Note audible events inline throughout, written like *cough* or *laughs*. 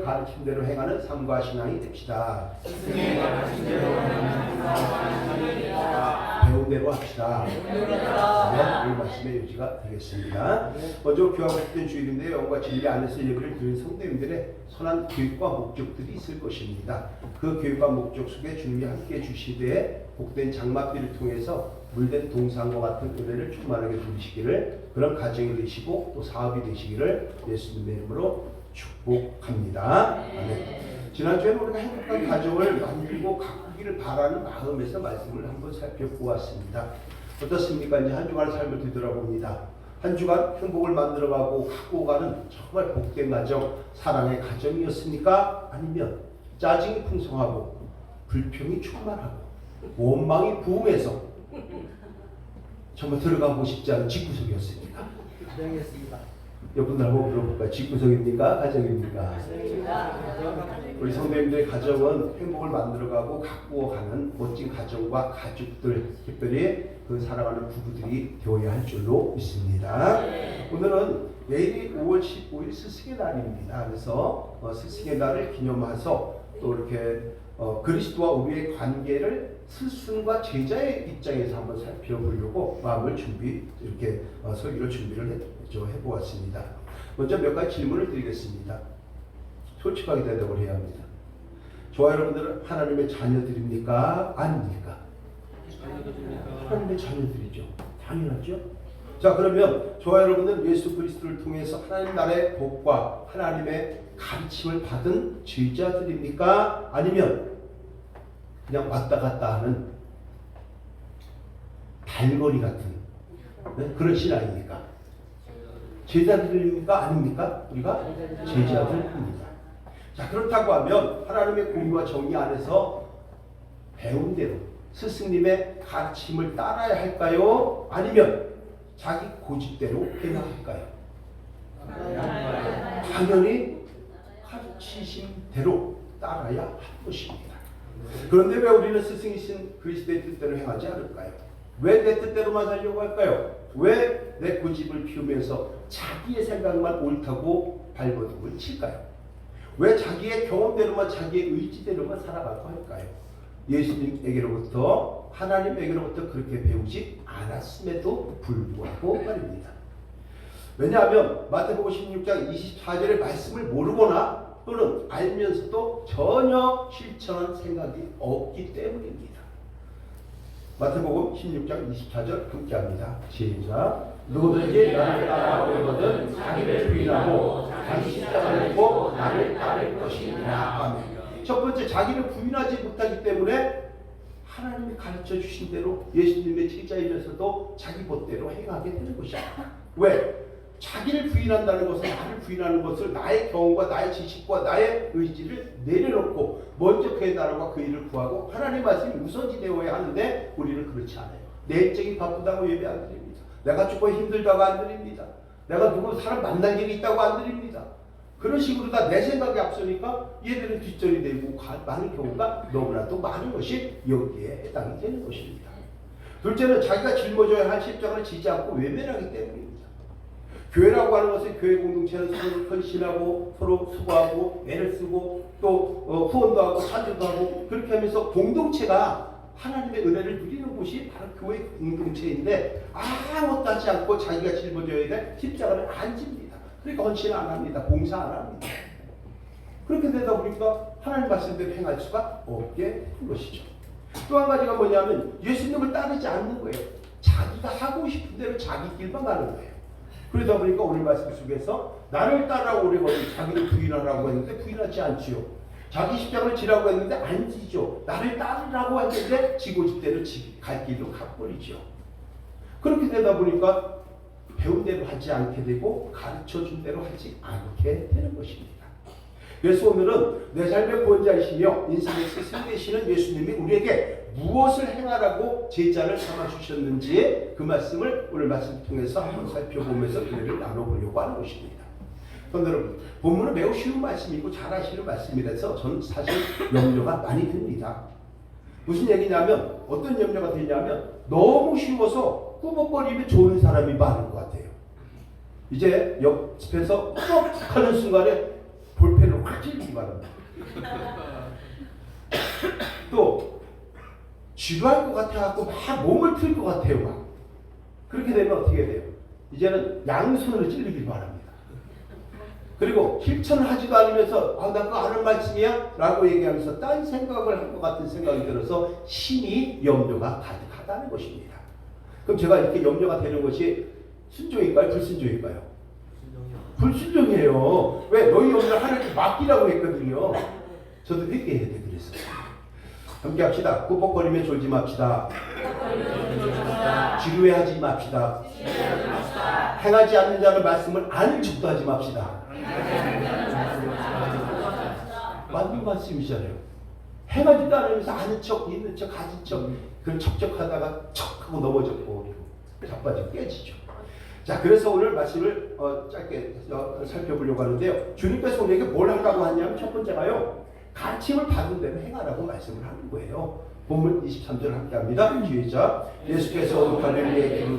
가르침대로 행하는 삶과 신앙이 됩시다. 배운 대로 합시다. 네, 이 말씀의 요지가 되겠습니다. 먼저 싶은 주일인데 영과 진리 안에서 예배를 드리는 성도님들의 선한 교육과 목적들이 있을 것입니다. 그 교육과 목적 속에 주님이 함께 주시되 복된 장막비를 통해서 물된 동상과 같은 은혜를 충만하게 누리시기를 그런 가정이 되시고 또 사업이 되시기를 예수님의 이름으로 축복합니다. 아멘. 지난주에는 우리가 행복한 가정을 만들고 가꾸기를 바라는 마음에서 말씀을 한번 살펴보았습니다. 어떻습니까? 이제 한 주간 삶을 뒤돌아봅니다. 한 주간 행복을 만들어가고 갖고 가는 정말 복된 가정, 사랑의 가정이었습니까? 아니면 짜증이 풍성하고 불평이 충만하고 원망이 부음해서 정말 들어가고 싶지 않은 집구석이었습니까? 명했습니다. 여러분들 한번 물어볼까요? 집구석입니까? 가정입니까? 우리 성도님들의 가정은 행복을 만들어가고 가꾸어가는 멋진 가정과 가족들, 특별히 그 사랑하는 부부들이 되어야 할 줄로 믿습니다. 오늘은 내일이 5월 15일 스승의 날입니다. 그래서 어, 스승의 날을 기념해서 또 이렇게 어, 그리스도와 우리의 관계를 스승과 제자의 입장에서 한번 살펴보려고 마음을 준비 이렇게 어, 설교를 준비를 해, 저 해보았습니다. 먼저 몇 가지 질문을 드리겠습니다. 솔직하게 대답을 해야 합니다. 저와 여러분들은 하나님의 자녀들입니까? 아닙니까? 하나님의 자녀들이죠. 당연하죠. 자 그러면 저와 여러분들은 예수 그리스도를 통해서 하나님 나라의 복과 하나님의 가르침을 받은 제자들입니까? 아니면 그냥 왔다 갔다 하는 달거리 같은 네? 그런 신앙입니까? 제자들입니까? 아닙니까? 우리가 제자들입니다. 자 그렇다고 하면 하나님의 공의와 정의 안에서 배운 대로 스승님의 가르침을 따라야 할까요? 아니면 자기 고집대로 해야 할까요? 당연히 가르치신 대로 따라야 할 것입니다. 그런데 왜 우리는 스승이신 그리스도의 뜻대로 행하지 않을까요? 왜 내 뜻대로만 살려고 할까요? 왜 내 고집을 피우면서 자기의 생각만 옳다고 발버둥을 칠까요? 왜 자기의 경험대로만 자기의 의지대로만 살아가고 할까요? 예수님에게로부터 하나님에게로부터 그렇게 배우지 않았음에도 불구하고 말입니다. 왜냐하면 마태복음 16장 24절의 말씀을 모르거나 또는 알면서도 전혀 실천한 생각이 없기 때문입니다. 마태복음 16장 24절 함께합니다. 시작. 누구든지 나를 따라오려거든 자기를 부인하고 자기 십자가를 지고 나를 따를 것이니라. 첫 번째 자기를 부인하지 못하기 때문에 하나님이 가르쳐 주신 대로 예수님의 제자이면서도 자기 멋대로 행하게 되는 것입니다. 왜? 자기를 부인한다는 것은 나를 부인하는 것을 나의 경험과 나의 지식과 나의 의지를 내려놓고 먼저 그의 나라와 그 일을 구하고 하나님의 말씀이 우선시 되어야 하는데 우리는 그렇지 않아요. 내 일정이 바쁘다고 예배 안 드립니다. 내가 조금 힘들다고 안 드립니다. 내가 누구 사람 만날 일이 있다고 안 드립니다. 그런 식으로 다 내 생각이 앞서니까 얘들은 뒷전이 되고 가- 많은 경우가 너무나도 많은 것이 여기에 해당이 되는 것입니다. 둘째는 자기가 짊어져야 할 십자가를 지지 않고 외면하기 때문입니다. 교회라고 하는 것은 교회 공동체는 서로 헌신하고 서로 수고하고 애를 쓰고 또 어, 후원도 하고 찬조도 하고 그렇게 하면서 공동체가 하나님의 은혜를 누리는 곳이 바로 교회 공동체인데 아무것도 하지 않고 자기가 짊어져야 될 십자가를 안 집니다. 그러니까 헌신 안 합니다. 봉사 안 합니다. 그렇게 되다 보니까 하나님 말씀대로 행할 수가 없게 된 것이죠. 또 한 가지가 뭐냐면 예수님을 따르지 않는 거예요. 자기가 하고 싶은 대로 자기 길만 가는 거예요. 그러다 보니까 오늘 말씀 속에서 나를 따라오려거든 자기를 부인하라고 했는데 부인하지 않지요. 자기 십자가를 지라고 했는데 안 지죠. 나를 따르라고 했는데 지고 집대로 지- 갈 길로 가버리죠. 그렇게 되다 보니까 배운 대로 하지 않게 되고 가르쳐 준 대로 하지 않게 되는 것입니다. 그래서 오늘은 내 삶의 구원자이시며 인생의 스승 되시는 예수님이 우리에게 무엇을 행하라고 제자를 삼아 주셨는지 그 말씀을 오늘 말씀 통해서 한번 살펴보면서 은혜를 나눠보려고 하는 것입니다. 그런데 여러분 본문은 매우 쉬운 말씀이고 잘 아시는 말씀이라서 저는 사실 염려가 많이 듭니다. 무슨 얘기냐면 어떤 염려가 되냐면 너무 쉬워서 꾸벅거리면 좋은 사람이 많은 것 같아요. 이제 옆에서 꾹 하는 순간에 볼펜을 확 찔리고 바랍니다. 또 지루할 것 같아갖고 막 몸을 틀 것 같아요. 막 그렇게 되면 어떻게 돼요? 이제는 양손으로 찔리길 바랍니다. 그리고 실천을 하지도 않으면서 아, 나 그거 아는 말씀이야? 라고 얘기하면서 딴 생각을 할것 같은 생각이 들어서 심히 염려가 가득하다는 것입니다. 그럼 제가 이렇게 염려가 되는 것이 순종일까요? 불순종일까요? 불순종이에요. 왜? 너희 염려 하나님께 맡기라고 했거든요. 저도 늦게 해야 돼 그랬어요. 함께 합시다. 꾸벅거리며 졸지 맙시다. 지루해하지 맙시다. 행하지 않는 자는 말씀을 아는 척도 하지 맙시다. 맞는 말씀이잖아요. 행하지도 않으면서 아는 척, 있는 척, 가진 척, 그런 척척하다가 척하고 넘어졌고 자빠지고 깨지죠. 자, 그래서 오늘 말씀을 어, 짧게 어, 살펴보려고 하는데요. 주님께서 우리에게 뭘 하라고 하냐면 첫 번째가요. 가르침을 받은 대로 행하라고 말씀을 하는 거예요. 본문 23절 함께 합니다. 시작. 예수께서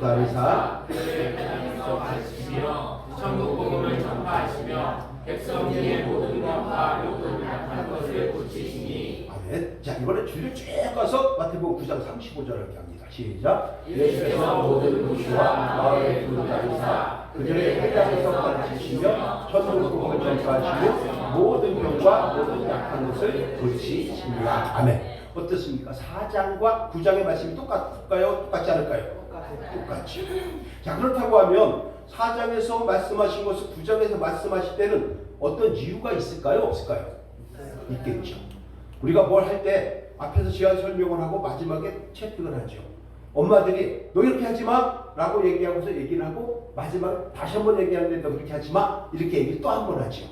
다니사 그에서 가르치시며 천국 복음을 전파하시며 백성 중에 모든 것과 요구를 약한 것을 고치시니 아멘. 자, 이번에 줄을 쭉 가서 마태복음 9장 35절 함께 합니다. 시작. 예수께서 모든 도시와 마을에 다니사 그들의 회당에서 가르치시며 천국 복음을 전파하시고 모든 병과 모든 약한 것을 고치시니라. 아멘. 어떻습니까? 4장과 9장의 말씀이 똑같을까요? 똑같지 않을까요? 똑같죠. 자, 그렇다고 하면 4장에서 말씀하신 것을 9장에서 말씀하실 때는 어떤 이유가 있을까요? 없을까요? 있겠죠. 우리가 뭘 할 때 앞에서 제한 설명을 하고 마지막에 채택을 하죠. 엄마들이 너 이렇게 하지 마 라고 얘기하고서 얘기를 하고 마지막에 다시 한번 얘기하는데 너 그렇게 하지 마 이렇게 얘기를 또 한 번 하죠.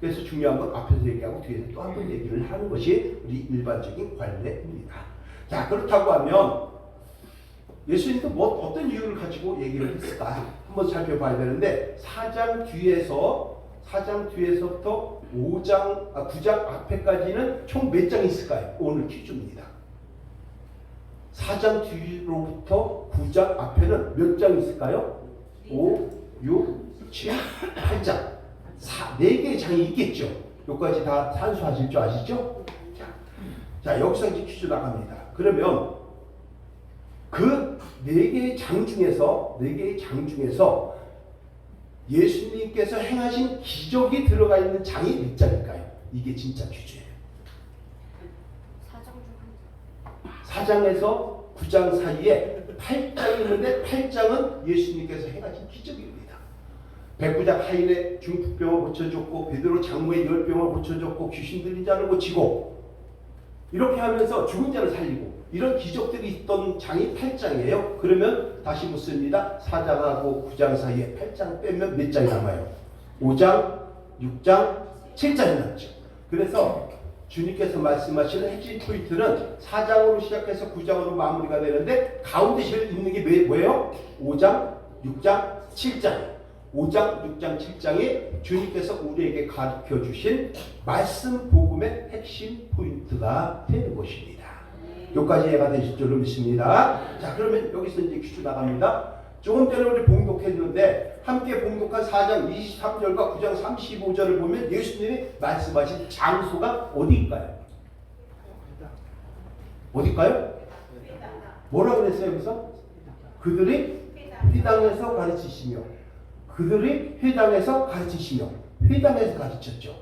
그래서 중요한 건 앞에서 얘기하고 뒤에서 또 한 번 얘기를 하는 것이 우리 일반적인 관례입니다. 자 그렇다고 하면 예수님도 뭐 어떤 이유를 가지고 얘기를 했을까 한번 살펴봐야 되는데 4장 뒤에서 4장 뒤에서부터 5장 아 9장 앞에까지는 총 몇 장 있을까요? 오늘 퀴즈입니다. 4장 뒤로부터 9장 앞에는 몇 장 있을까요? 5, 6, 7, 8장. 4, 4개의 장이 있겠죠. 여기까지 다 산수하실 줄 아시죠? 자, 자 여기서 이제 퀴즈 나갑니다. 그러면 그 4개의 장 중에서 4개의 장 중에서 예수님께서 행하신 기적이 들어가 있는 장이 몇 장일까요? 이게 진짜 퀴즈예요. 4장에서 9장 사이에 8장이 있는데 8장은 예수님께서 행하신 기적입니다. 백부장 하인의 중풍병을 고쳐줬고 베드로 장모의 열병을 고쳐줬고 귀신 들린 자를 고치고 이렇게 하면서 죽은 자를 살리고 이런 기적들이 있던 장이 8장이에요. 그러면 다시 묻습니다. 4장하고 9장 사이에 8장 빼면 몇 장이 남아요? 5장, 6장, 7장이 남죠. 그래서 주님께서 말씀하시는 핵심 포인트는 4장으로 시작해서 9장으로 마무리가 되는데 가운데 실 있는 게 뭐- 뭐예요? 5장, 6장, 7장. 5장, 6장, 7장이 주님께서 우리에게 가르쳐 주신 말씀 복음의 핵심 포인트가 되는 것입니다. 여기까지 이해가 되실 줄로 믿습니다. 자, 그러면 여기서 이제 퀴즈 나갑니다. 조금 전에 우리 봉독했는데 함께 봉독한 4장 23절과 9장 35절을 보면 예수님이 말씀하신 장소가 어디일까요? 어디일까요? 뭐라 그랬어요 여기서? 그들이 회당에서 가르치시며 그들이 회당에서 가르치시며 회당에서 가르쳤죠.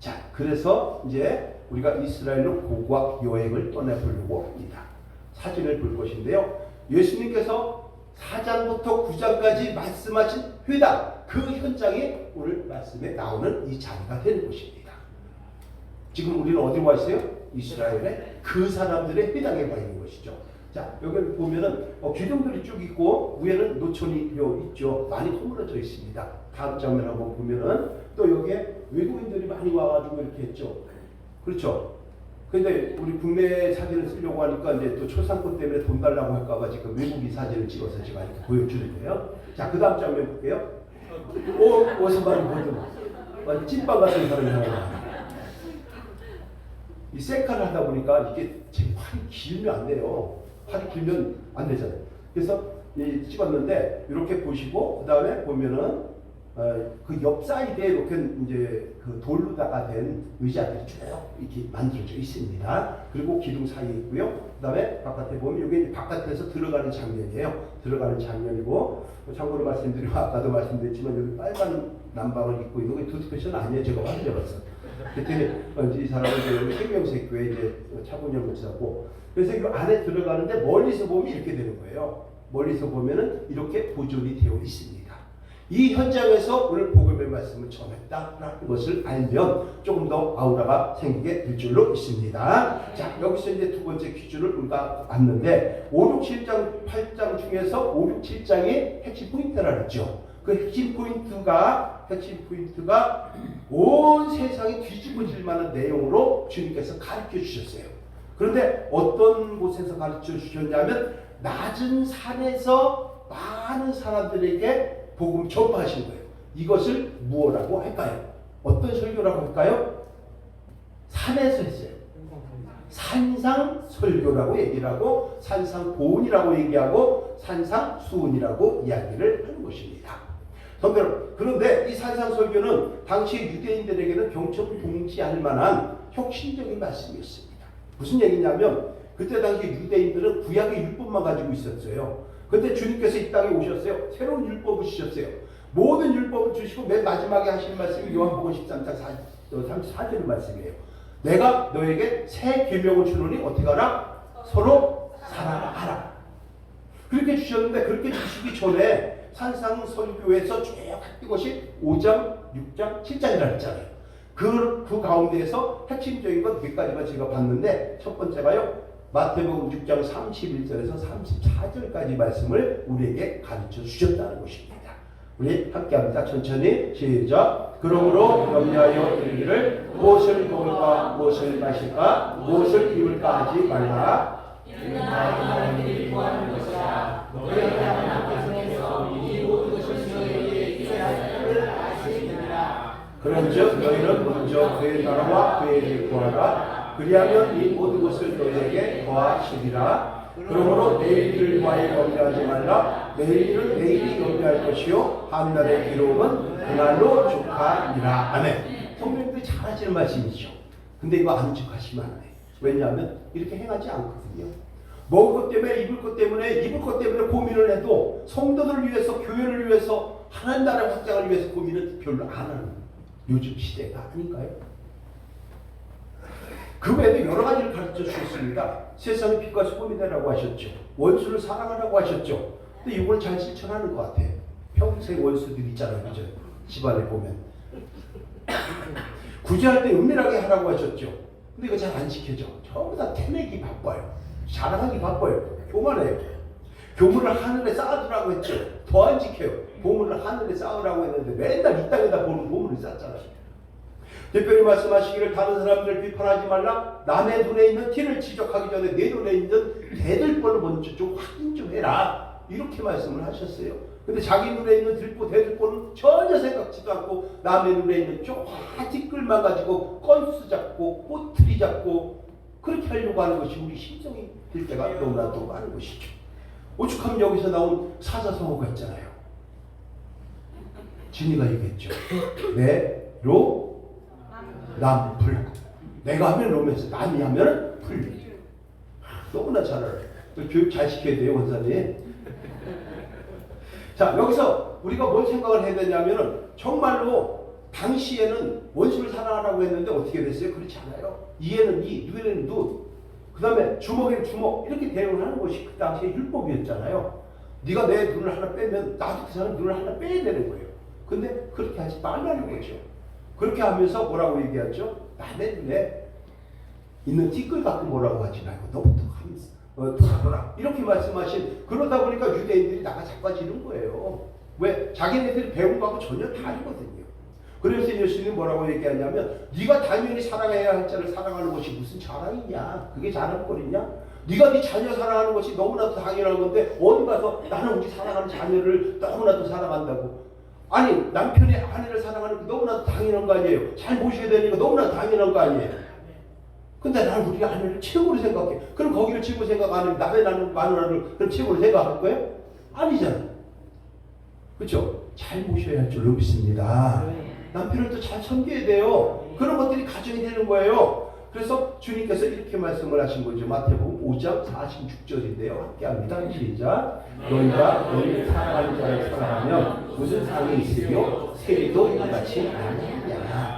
자, 그래서 이제 우리가 이스라엘로 고고학 여행을 떠나 보려고 합니다. 사진을 볼 것인데요. 예수님께서 4장부터 9장까지 말씀하신 회당 그 현장이 오늘 말씀에 나오는 이 자리가 되는 것입니다. 지금 우리는 어디로 와 있어요? 이스라엘의 그 사람들의 회당에 와 있는 것이죠. 자, 여기 보면은 어, 기둥들이 쭉 있고 위에는 노천이 요 있죠. 많이 허물어져 있습니다. 다음 장면 한번 보면은 또 여기에 외국인들이 많이 와가지고 이렇게 했죠. 그렇죠. 근데 우리 국내 사진을 쓰려고 하니까 이제 또 초상권 때문에 돈 달라고 할까봐 지금 외국인 사진을 찍어서 제가 이렇게 보여주는 거예요. 자, 그 다음 장면 볼게요. 오, 오스만 보든 완전 찐빵 같은 사람이 나와요. 이 셀카를 하다 보니까 이게 제 팔이 길면 안 돼요. 팔이 길면 안 되잖아요. 그래서 이 찍었는데 이렇게 보시고 그 다음에 보면은 어, 그옆 사이드에 이렇게 이제 그 돌로다가 된 의자들이 쭉 이렇게 만들어져 있습니다. 그리고 기둥 사이에 있고요. 그 다음에 바깥에 보면 이게 바깥에서 들어가는 장면이에요. 들어가는 장면이고 참고로 말씀드리면 아까도 말씀드렸지만 여기 빨간 남방을 입고 있는 게 두스패션 아니에요. 제가 확인해봤어. 그랬더니 어, 이 사람은 이제 여기 생명색 교회 이제 차분영 목사고 그래서 이 안에 들어가는데 멀리서 보면 이렇게 되는 거예요. 멀리서 보면은 이렇게 보존이 되어 있습니다. 이 현장에서 오늘 복음의 말씀을 전했다라는 것을 알면 조금 더 아우라가 생기게 될 줄로 믿습니다. 자, 여기서 이제 두 번째 퀴즈를 우리가 봤는데 5, 6, 7장, 8장 중에서 5, 6, 7장이 핵심 포인트라 그랬죠. 그 핵심 포인트가 핵심 포인트가 온 세상이 뒤집어질 만한 내용으로 주님께서 가르쳐 주셨어요. 그런데 어떤 곳에서 가르쳐 주셨냐면 낮은 산에서 많은 사람들에게 복음 전파하신 거예요. 이것을 무엇라고 할까요? 어떤 설교라고 할까요? 산에서 했어요. 산상 설교라고 얘기를 하고 산상 보훈이라고 얘기하고 산상 수훈이라고 이야기를 하는 것입니다. 성대 그런데 이 산상 설교는 당시 유대인들에게는 경청 동지 할 만한 혁신적인 말씀이었습니다. 무슨 얘기냐면 그때 당시 유대인들은 구약의 율법만 가지고 있었어요. 그때 주님께서 이 땅에 오셨어요. 새로운 율법을 주셨어요. 모든 율법을 주시고 맨 마지막에 하신 말씀이 요한복음 13장 34절 말씀이에요. 내가 너에게 새 계명을 주노니 어떻게 하라? 서로 사랑하라. 그렇게 주셨는데 그렇게 주시기 전에 산상 설교에서 쭉 했던 것이 5장, 6장, 7장이라 했잖아요. 그, 그 가운데에서 핵심적인 것 몇 가지만 제가 봤는데 첫 번째가요. 마태복음 6장 31절에서 34절까지 말씀을 우리에게 가르쳐 주셨다는 것입니다. 우리 함께 합니다. 천천히 시작. 그러므로 염려하여 이르기를 무엇을 먹을까 무엇을 마실까 무엇을 입을까 하지 말라. 이는 나의 너희들이 구하는 것이라 너희 하나님께서 이 모든 것이 너희에게 있어야 를 아시느니라 그런즉 너희는 먼저 그의 나라와 그의 일을 구하라. 그리하면 이 모든 것을 너희에게 더하시리라. 그러므로 내일을 위하여 염려하지 말라. 내일은 내일이 염려할 것이요 한날의 기록은 그날로 족하니라. 아멘. 성령님들이 잘 하시는 말씀이죠. 근데 이거 안 족하시면 안 돼. 왜냐하면 이렇게 행하지 않거든요. 먹을 것 때문에 입을 것 때문에 입을 것 때문에 고민을 해도 성도들을 위해서 교회를 위해서 하나님 나라 확장을 위해서 고민을 별로 안 하는 요 즘 시대가 아닌가요? 그 외에도 여러 가지를 가르쳐 주셨습니다. 세상의 빛과 소금이 되라고 하셨죠. 원수를 사랑하라고 하셨죠. 근데 이걸 잘 실천하는 것 같아요. 평생 원수들 있잖아요. 그죠? 집안에 보면. *laughs* 구제할 때 은밀하게 하라고 하셨죠. 근데 이거 잘 안 지켜져. 전부 다 태내기 바빠요. 자랑하기 바빠요. 교만해요. 교물을 하늘에 쌓아두라고 했죠. 더 안 지켜요. 보물을 하늘에 쌓으라고 했는데 맨날 이 땅에다 보는 보물을 쌓잖아요. 특별히 말씀하시기를 다른 사람들을 비판하지 말라. 남의 눈에 있는 티를 지적하기 전에 내 눈에 있는 대들보를 먼저 좀 확인 좀 해라. 이렇게 말씀을 하셨어요. 근데 자기 눈에 있는 들보 대들보는 전혀 생각지도 않고 남의 눈에 있는 쪼아 티끌만 가지고 건수 잡고 꼬투리 잡고 그렇게 하려고 하는 것이 우리 심정이 될 때가 너무나도 많은 것이죠. 오죽하면 여기서 나온 사자성어가 있잖아요. 진이가 얘기했죠. 내로 남풀. 내가 하면 로맨스, 남이 하면 풀. 너무나 잘 알아요. 또 교육 잘 시켜야 돼요, 원사님. 자, 여기서 우리가 뭔 생각을 해야 되냐면은 정말로 당시에는 원수를 사랑하라고 했는데 어떻게 됐어요? 그렇지 않아요. 이에는 이, 눈에는 눈. 그 다음에 주먹에는 주먹. 이렇게 대응을 하는 것이 그 당시에 율법이었잖아요. 네가 내 눈을 하나 빼면 나도 그 사람 눈을 하나 빼야 되는 거예요. 근데 그렇게 하지 말라는 거죠. 그렇게 하면서 뭐라고 얘기하죠? 남의 눈에 있는 티끌 갖고 뭐라고 하지 말고 너부터 하면서 어, 이렇게 말씀하신 그러다 보니까 유대인들이 나가 자빠지는 거예요. 왜? 자기네들이 배운 거하고 전혀 다르거든요. 그래서 예수님이 뭐라고 얘기하냐면 네가 당연히 사랑해야 할 자를 사랑하는 것이 무슨 자랑이냐? 그게 자랑거리냐? 네가 네 자녀 사랑하는 것이 너무나도 당연한 건데 어디 가서 나는 우리 사랑하는 자녀를 너무나도 사랑한다고 아니 남편이 아내를 사랑하는 게 너무나도 당연한 거 아니에요. 잘 모셔야 되는 거 너무나도 당연한 거 아니에요. 근데 나는 우리 아내를 최고로 생각해. 그럼 거기를 최고 생각 안 하면 남의 나는 마누라를 그럼 최고로 생각할 거예요? 아니잖아. 그렇죠? 잘 모셔야 할 줄로 믿습니다. 남편을 또잘 섬겨야 돼요. 그런 것들이 가정이 되는 거예요. 그래서 주님께서 이렇게 말씀을 하신 거죠. 마태복음 5장 46절인데요. 함께 합니다. 시작. 너희가 너희 사랑하는 자를 사랑하면 무슨 상이 있으며 세리도 이같이 아니하냐.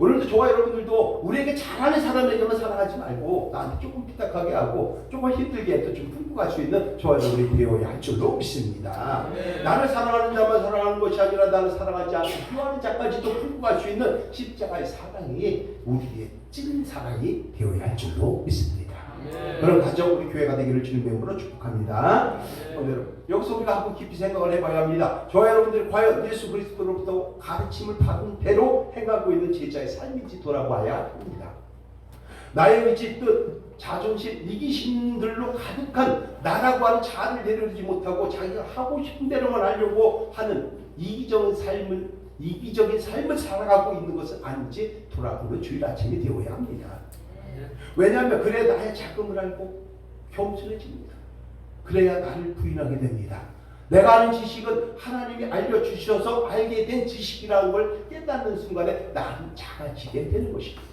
오늘도 저와 여러분들도 우리에게 잘하는 사람에게만 사랑하지 말고 나한테 조금 삐딱하게 하고 조금 힘들게 해도 좀 품고 갈 수 있는 저와 여러분이 되어야 할 줄로 믿습니다. 나를 사랑하는 자만 사랑하는 것이 아니라 나를 사랑하지 않고 필요하는 자까지도 품고 갈 수 있는 십자가의 사랑이 우리의 찐 사랑이 되어야 할 줄로 믿습니다. 그런 가정 우리 교회가 되기를 주님의 이름으로 축복합니다. 오늘 여기서 우리가 한번 깊이 생각을 해봐야 합니다. 저와 여러분들이 과연 예수 그리스도로부터 가르침을 받은 대로 행하고 있는 제자의 삶인지 돌아봐야 합니다. 나의 의지, 뜻, 자존심, 이기심들로 가득한 나라고 하는 자아를 내려주지 못하고 자기가 하고 싶은 대로만 하려고 하는 이기적인 삶을 이기적인 삶을 살아가고 있는 것은 아닌지 돌아보는 주일 아침이 되어야 합니다. 왜냐하면 그래 나의 작음을 알고 겸손해집니다. 그래야 나를 부인하게 됩니다. 내가 아는 지식은 하나님이 알려주셔서 알게 된 지식이라는 걸 깨닫는 순간에 나는 작아지게 되는 것입니다.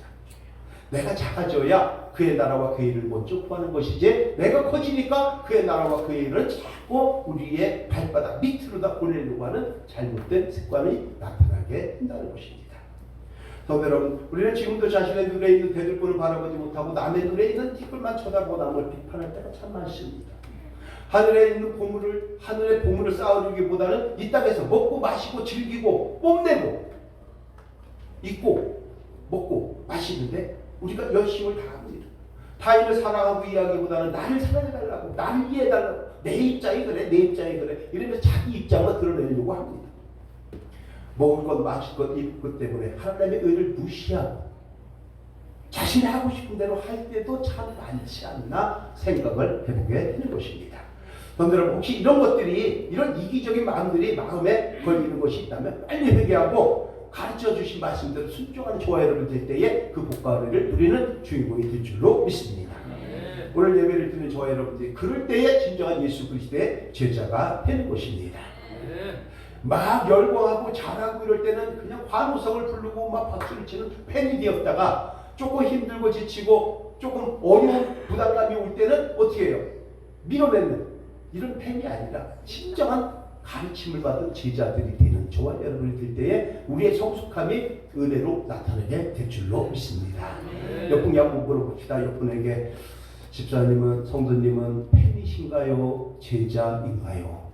내가 작아져야 그의 나라와 그의 일을 먼저 구하는 것이지 내가 커지니까 그의 나라와 그의 일을 자꾸 우리의 발바닥 밑으로 다 보내려고 하는 잘못된 습관이 나타나게 된다는 것입니다. 성도 여러분, 우리는 지금도 자신의 눈에 있는 대들보를 바라보지 못하고 남의 눈에 있는 티끌만 쳐다보고 남을 비판할 때가 참 많습니다. 하늘에 있는 보물을 하늘의 보물을 쌓아두기보다는 이 땅에서 먹고 마시고 즐기고 뽐내고 있고 먹고 마시는데 우리가 열심을 다합니다. 타인을 사랑하고 이해하기보다는 나를 사랑해달라고 나를 이해해달라고 내 입장이 그래 내 입장이 그래 이러면서 자기 입장만 드러내려고 합니다. 먹을 것 마실 것 입을 것 때문에 하나님의 의를 무시하고 자신이 하고 싶은 대로 할 때도 참 많지 않나 생각을 해보게 되는 것입니다. 여러분 혹시 이런 것들이 이런 이기적인 마음들이 마음에 걸리는 것이 있다면 빨리 회개하고 가르쳐 주신 말씀대로 순종하는 여러분 될 때에 그 복과를 누리는 주인공이 될 줄로 믿습니다. 오늘 예배를 드리는 저와 여러분들이 그럴 때에 진정한 예수 그리스도의 제자가 되는 것입니다. 막 열광하고 잘하고 이럴 때는 그냥 환호성을 부르고 막 박수를 치는 팬이 되었다가 조금 힘들고 지치고 조금 어려운 부담감이 올 때는 어떻게 해요? 밀어내는 이런 팬이 아니라 진정한 가르침을 받은 제자들이 되는 저와 여러분이 될 때에 우리의 성숙함이 은혜로 나타나게 될 줄로 믿습니다. 옆분이 한번 물어봅시다. 옆분에게 집사님은 성도님은 팬이신가요? 제자인가요?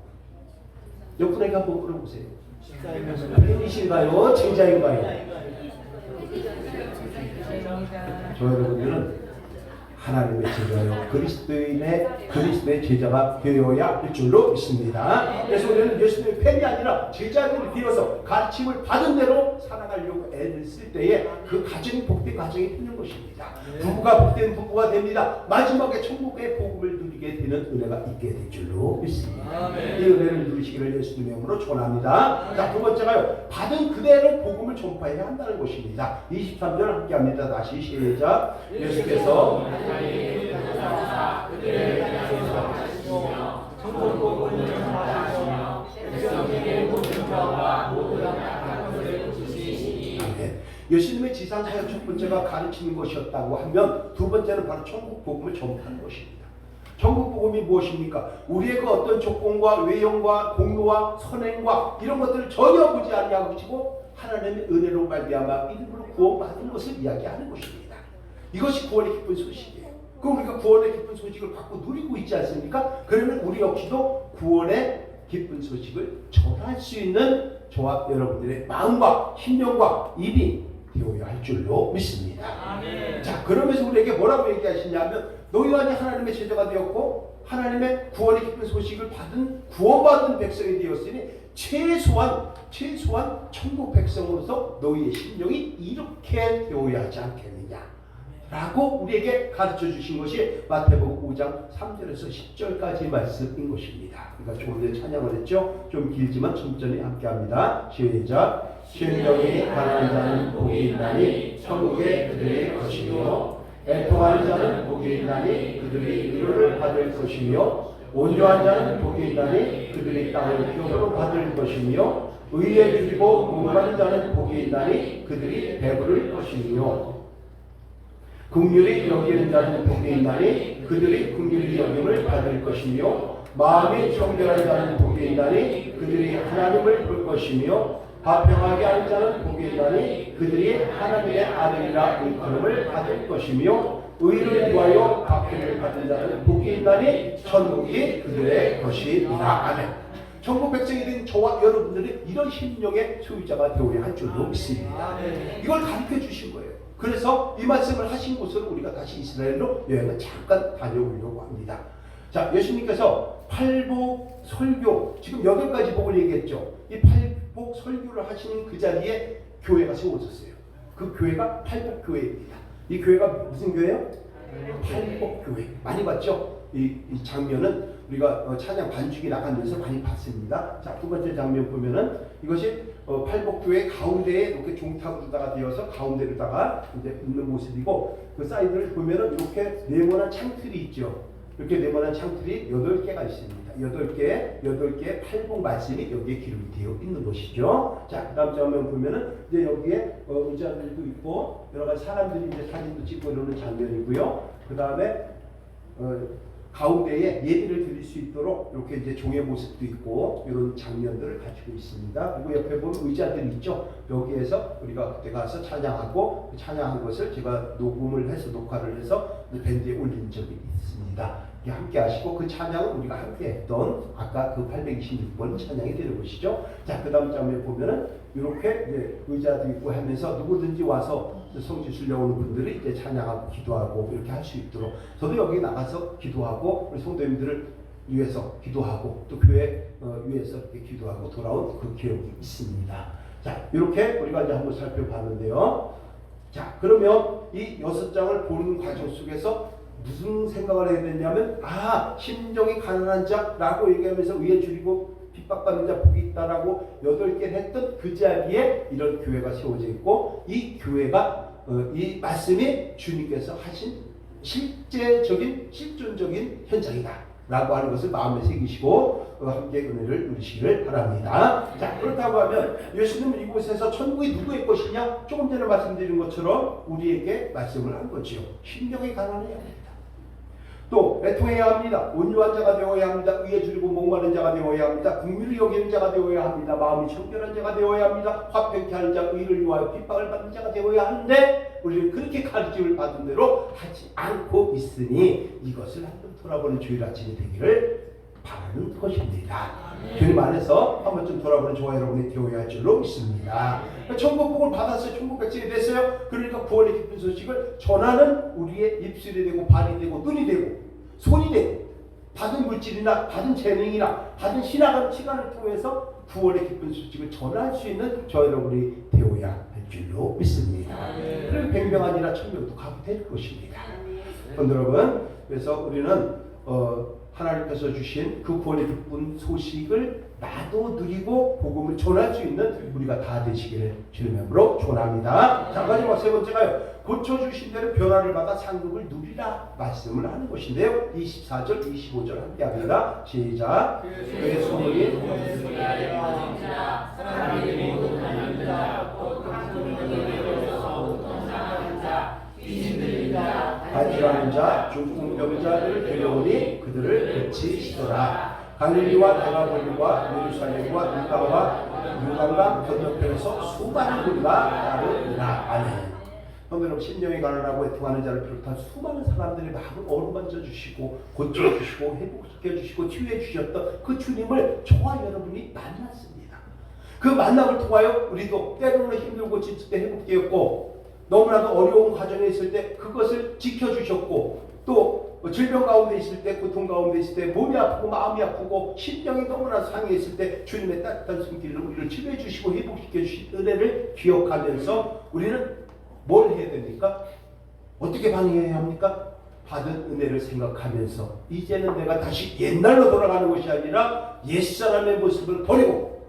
옆분에게 한번 물어보세요. 팬이신가요? 제자인가요? 저 여러분들은 하나님의 제자요 그리스도인의 그리스도의 제자가 되어야 할 줄로 믿습니다. 그래서 우리는 예수님의 팬이 아니라 제자들이 되어서 가르침을 받은 대로 살아가려고 애를 쓸 때에 그 가정이 복된 가정이 되는 것입니다. 부부가 복된 부부가 됩니다. 마지막에 천국의 복음을 누리 게 되는 은혜가 있게 될 줄로 믿습니다. 이 은혜를 누리시기를 예수님의 이름으로 축원합니다. 자, 두 번째가요. 받은 그대로 복음을 전파해야 한다는 것입니다. 23절 함께 합니다. 다시 시작. 예수께서 네. 예수님의 지상 사역 첫 번째가 가르치는 것이었다고 하면 두 번째는 바로 천국 복음을 전파하는 것입니다. 무엇입니까? 우리의 그 어떤 조건과 외형과 공로와 선행과 이런 것들을 전혀 보지 아니하고 하나님의 은혜로 말미암아 이름으로 구원받은 것을 이야기하는 것입니다. 이것이 구원의 기쁜 소식이에요. 그럼 우리가 구원의 기쁜 소식을 갖고 누리고 있지 않습니까? 그러면 우리 역시도 구원의 기쁜 소식을 전할 수 있는 저와 여러분들의 마음과 심령과 입이 되어야 할 줄로 믿습니다. 자, 그러면서 우리에게 뭐라고 얘기하시냐면 이제 하나님의 제자가 되었고 하나님의 구원의 기쁜 소식을 받은 구원받은 백성이 되었으니 최소한 최소한 천국 백성으로서 너희의 심령이 이렇게 되어야 하지 않겠느냐. 라고 우리에게 가르쳐 주신 것이 마태복음 5장 3절에서 10절까지 말씀인 것입니다. 그러니까 전에 찬양을 했죠. 좀 길지만 천천히 함께 합니다. 시작. 심령이 가난한 자는 복이 있나니 천국에 그들의 것이며 애통하는 자는 복이 있나니 그들이 위로를 받을 것이며 온유한 자는 복이 있나니 그들이 땅을 기업으로 받을 것이며 의에 비리고 목마른 자는 복이 있나니 그들이 배부를 것이며. 국률이 여기는 자는 복이 있나니 그들이 국률이 여김을 받을 것이며 마음이 정결한 자는 복이 있나니 그들이 하나님을 볼 것이며 화평하게 하는 자는 복이 있나니 그들이 하나님의 아들이라 일컬음을 받을 것이며 의를 위하여 박해를 받은 자는 복이 있나니 천국이 그들의 것이니라 아멘 천국 백성이 된 저와 여러분들이 이런 심령의 소유자가 되어야 할 줄로 믿습니다 이걸 가르쳐 주신 거예요. 그래서 이 말씀을 하신 곳으로 우리가 다시 이스라엘로 여행을 잠깐 다녀오려고 합니다. 자, 예수님께서 팔복 설교, 지금 여기까지 복을 얘기했죠. 이 팔복 설교를 하시는 그 자리에 교회가 세워졌어요. 그 교회가 팔복 교회입니다. 이 교회가 무슨 교회예요? 팔복 교회. 많이 봤죠? 이, 이 장면은 우리가 어, 찬양 반죽이 나가면서 많이 봤습니다. 자, 두 번째 장면 보면은 이것이 어, 팔복교회 가운데에 이렇게 종탑으로다가 되어서 가운데로다가 이제 있는 모습이고 그 사이드를 보면은 이렇게 네모난 창틀이 있죠. 이렇게 네모난 창틀이 여덟 개가 있습니다. 여덟 개, 여덟 개의 팔복 말씀이 여기에 기록이 되어 있는 것이죠. 자, 그 다음 장면 보면은 이제 여기에 어, 의자들도 있고 여러 가지 사람들이 이제 사진도 찍고 이러는 장면이고요. 그 다음에 어, 가운데에 예배를 드릴 수 있도록 이렇게 이제 종의 모습도 있고 이런 장면들을 가지고 있습니다. 그리고 옆에 보면 의자들이 있죠. 여기에서 우리가 그때 가서 찬양하고 그 찬양한 것을 제가 녹음을 해서 녹화를 해서 이제 밴드에 올린 적이 있습니다. 함께 하시고 그 찬양은 우리가 함께 했던 아까 그 826번 찬양이 되는 것이죠. 자, 그 다음 장면 보면은 이렇게 의자도 있고 하면서 누구든지 와서 성지 주려오는 분들이 이제 찬양하고 기도하고 이렇게 할 수 있도록 저도 여기 나가서 기도하고 우리 성도님들을 위해서 기도하고 또 교회 어, 위해서 이렇게 기도하고 돌아온 그 기억이 있습니다. 자, 이렇게 우리가 이제 한번 살펴봤는데요. 자, 그러면 이 여섯 장을 보는 과정 속에서 무슨 생각을 해야 되냐면 아 심정이 가난한 자라고 얘기하면서 위에 줄이고 핍박받는 자 복이 있다라고 여덟 개 했던 그 자리에 이런 교회가 세워져 있고 이 교회가 어, 이 말씀이 주님께서 하신 실제적인 실존적인 현장이다 라고 하는 것을 마음에 새기시고 어, 함께 은혜를 누리시기를 바랍니다. 자 그렇다고 하면 예수님은 이곳에서 천국이 누구의 것이냐 조금 전에 말씀드린 것처럼 우리에게 말씀을 한 거지요. 심령이 합니다. 또 애통해야 합니다. 온유한 자가 되어야 합니다. 의에 줄이고 목마른 자가 되어야 합니다. 국민을 여기는 자가 되어야 합니다. 마음이 청결한 자가 되어야 합니다. 화평케 하는 자, 의를 위하여 핍박을 받는 자가 되어야 하는데 우리는 그렇게 가르침을 받은 대로 하지 않고 있으니 이것을 한번 돌아보는 주일 아침이 되기를 바라는 것입니다. 주님 안에서 한번 좀 돌아보는 저와 여러분이 되어야 할 줄로 믿습니다. 천국 복을 받았어요. 천국 백성이 됐어요. 그러니까 구원의 기쁜 소식을 전하는 우리의 입술이 되고 발이 되고 눈이 되고 손이 되고 받은 물질이나 받은 재능이나 받은 신앙의 시간을 통해서 구원의 기쁜 소식을 전할 수 있는 저 여러분이 되어야 할 줄로 믿습니다. 그럼 백명 아니라 천명도 가게 될 것입니다. 여러분, 그래서 우리는 어, 하나님께서 주신 그 구원의 기쁜 소식을 나도 누리고 복음을 전할 수 있는 우리가 다 되시기를 주님의 이름으로 축원합니다. 자, 마지막 세 번째가요. 고쳐 주신 대로 변화를 받아 상급을 누리라 말씀을 하는 것인데요. 24절, 25절 함께 합니다. 시작. 그의 소문이 간질하는 자, 중풍병자들 을 데려오니 그들을 고치시더라. 갈릴리와 대가볼리와 예루살렘과 유다와 유단강 건너편에서 수많은 무리가 따르니라. 아멘. 성도님 심령이 가난하고 애통하는 자를 비롯한 수많은 사람들의 마음을 어루만져 주시고 고쳐 주시고 회복시켜 주시고 치유해 주셨던 그 주님을 저와 여러분이 만났습니다. 그 만남을 통하여 우리도 때로는 힘들고 지칠 때 회복되었고 너무나도 어려운 과정에 있을 때 그것을 지켜주셨고 또 질병 가운데 있을 때 고통 가운데 있을 때 몸이 아프고 마음이 아프고 심령이 너무나 상해 있을 때 주님의 따뜻한 손길로 우리를 치료해 주시고 회복시켜 주신 은혜를 기억하면서 우리는 뭘 해야 됩니까? 어떻게 반응해야 합니까? 받은 은혜를 생각하면서 이제는 내가 다시 옛날로 돌아가는 것이 아니라 옛사람의 모습을 버리고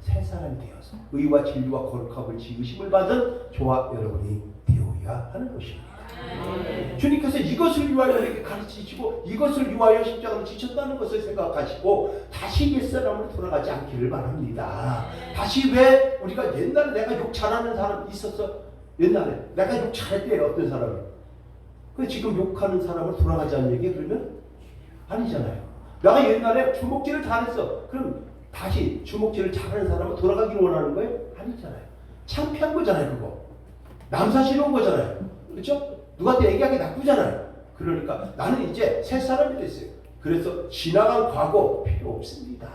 새 사람이 되어서 의와 진리와 거룩함을 지으심을 받은 저와 여러분이 되어야 하는 것입니다. 주님께서 이것을 위하여 우리에게 가르치시고 이것을 위하여 십자가를 지쳤다는 것을 생각하시고 다시 옛사람으로 돌아가지 않기를 바랍니다. 다시 왜 우리가 옛날에 내가 욕 잘하는 사람 있었어? 옛날에 내가 욕 잘했대요 어떤 사람이. 그 지금 욕하는 사람을 돌아가자는 얘기 그러면 아니잖아요. 내가 옛날에 주먹질을 잘했어. 그럼 다시 주먹질을 잘하는 사람은 돌아가기를 원하는 거예요? 아니잖아요. 창피한 거잖아요, 그거. 남사스러운 거잖아요. 그렇죠? 누구한테 얘기하기 나쁘잖아요. 그러니까 나는 이제 새 사람이 됐어요. 그래서 지나간 과거 필요 없습니다.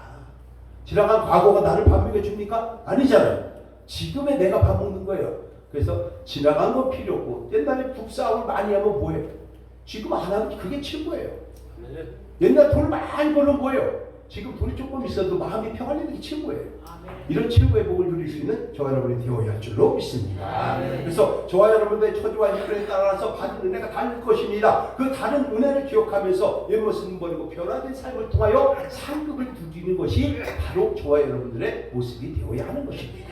지나간 과거가 나를 밥 먹여줍니까? 아니잖아요. 지금의 내가 밥 먹는 거예요. 그래서 지나간 건 필요 없고 옛날에 북싸움을 많이 하면 뭐예요? 지금 안 하면 그게 최고예요. 옛날 돈을 많이 벌면 뭐예요? 지금 돈이 조금 있어도 마음이 평안해지는 게 최고예요. 이런 최고의 복을 누릴 수 있는 저와 여러분이 되어야 할 줄로 믿습니다. 그래서 저와 여러분들의 처지와 형편에 따라서 받은 은혜가 다를 것입니다. 그 다른 은혜를 기억하면서 옛모습은 버리고 변화된 삶을 통하여 상급을 누리는 것이 바로 저와 여러분들의 모습이 되어야 하는 것입니다.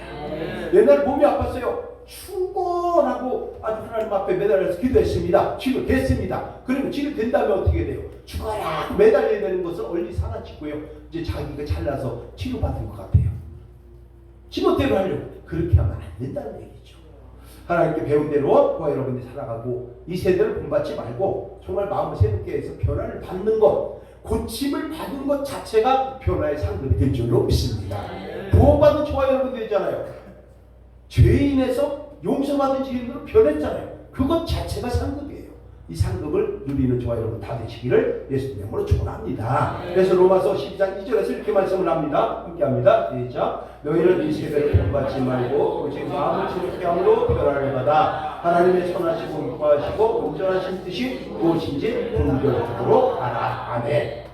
옛날에 몸이 아팠어요. 죽어 라고 아주 하나님 앞에 매달려서 기도했습니다. 치료됐습니다. 그러면 치료된다면 어떻게 돼요? 죽어라 매달려야 되는 것을 얼리 사라지고요. 이제 자기가 잘나서 치료받은 것 같아요. 지멋대로 하려고 그렇게 하면 안 된다는 얘기죠. 하나님께 배운 대로 저와 여러분이 살아가고 이 세대를 본받지 말고 정말 마음을 새롭게 해서 변화를 받는 것 고침을 받은 것 자체가 변화의 상급이 될 줄로 믿습니다. 구원받은 저와 여러분 되잖아요. 죄인에서 용서받은 죄인으로 변했잖아요. 그것 자체가 상급이에요. 이 상급을 누리는 저와 여러분 다 되시기를 예수님 이름으로 축원합니다. 그래서 로마서 12장 2절에서 이렇게 말씀을 합니다. 함께 합니다. 시작. 너희는 이 세대를 본받지 말고 오직 마음을 지롭게 함으로 변화를 받아 하나님의 선하시고 기뻐하시고 온전하신 뜻이 무엇인지 분별하도록 하라. 아멘.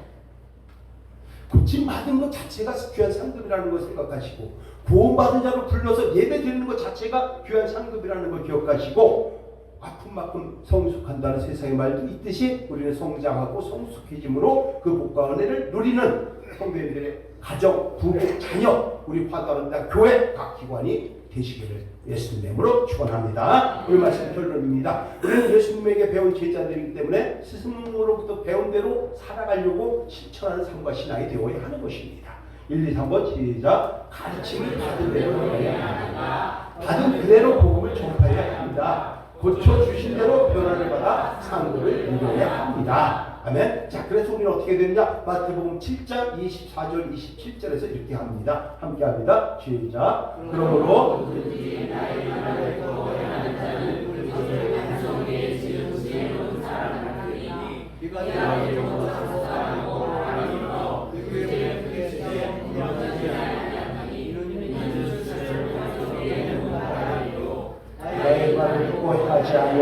고침 받은 것 자체가 귀한 상급이라는 걸 생각하시고 구원받은 자로 불러서 예배 드리는 것 자체가 귀한 상급이라는 걸 기억하시고 아픈 만큼 성숙한다는 세상의 말도 있듯이 우리는 성장하고 성숙해짐으로 그 복과 은혜를 누리는 성도님들의 가정, 부부, 자녀, 우리 화가원당 교회 각 기관이 되시기를 예수님의 이름으로 축원합니다. 우리 말씀 결론입니다. 우리는 예수님에게 배운 제자들이기 때문에 스승으로부터 배운 대로 살아가려고 실천하는 삶과 신앙이 되어야 하는 것입니다. 1, 2, 3번 시작. 가르침을 받은 대로 해야 합니다. 받은 그대로 복음을 전파해야 합니다. 고쳐 주신 대로 변화를 받아 상급을 누려야 합니다. 아멘. 자, 그래서 우리는 어떻게 되느냐? 마태복음 7장 24절 27절에서 이렇게 합니다. 함께 합니다. 시작. 그러므로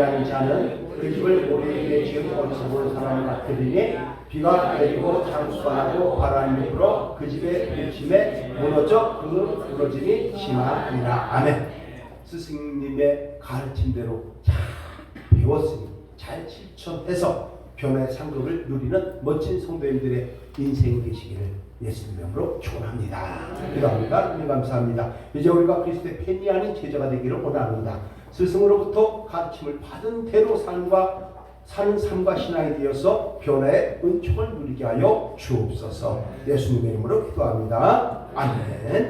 나의 자는 모래에 지은 어리석은 사람 같으리니 비가 내리고 장수가 나고 바람이 불어 그 집의 부침에 무너져 그 무너짐이 심하니라 아멘 스승님의 가르침대로 잘 배웠으니 잘 실천해서 변화의 상급을 누리는 멋진 성도님들의 인생이 되시기를 예수님 이름으로 축원합니다. 기도합니다. 주님 감사합니다. 이제 우리가 그리스도의 팬이 아닌 제자가 되기를 원합니다. 스승으로부터 가르침을 받은 대로 삶과 사는 삶과 신앙이 되어서 변화의 은총을 누리게 하여 주옵소서. 예수님의 이름으로 기도합니다. 아멘.